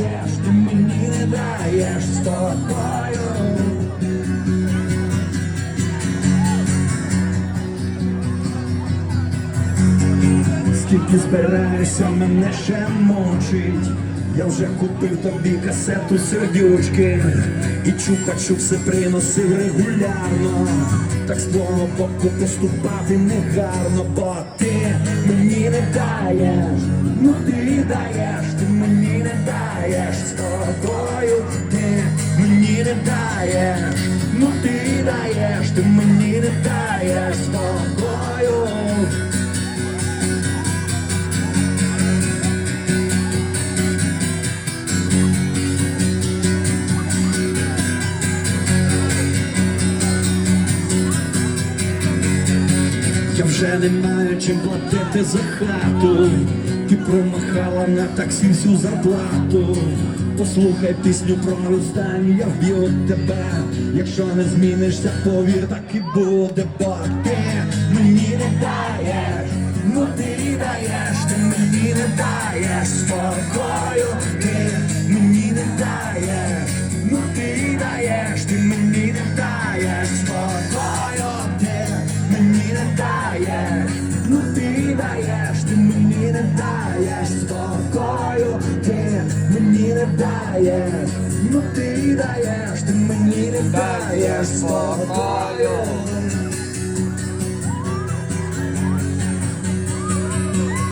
даєш, ти мені не даєш спокою. Скільки збираєшся, мене ще мочить. Я вже купив тобі касету сердючки І чупа-чуп все приносив регулярно Так з твого боку поступати негарно, бо ти мені не даєш, даєш спокою, ти мені не даєш, ну ти даєш, ти мені не даєш спокою. Я вже не маю чим платити за хату. Промахала на таксі всю зарплату. Послухай пісню про роздання, я вб'ю тебе. Якщо не змінишся, повір, так і буде, бо ти мені не даєш, ну ти даєш, ти мені не даєш спокою, ти мені не даєш, ну ти даєш, ти мені не даєш спокою, ти мені не даєш, ну ти даєш, ти мені не даєш спокою, ти мені не даєш, ну ти даєш, ти мені не даєш спокою.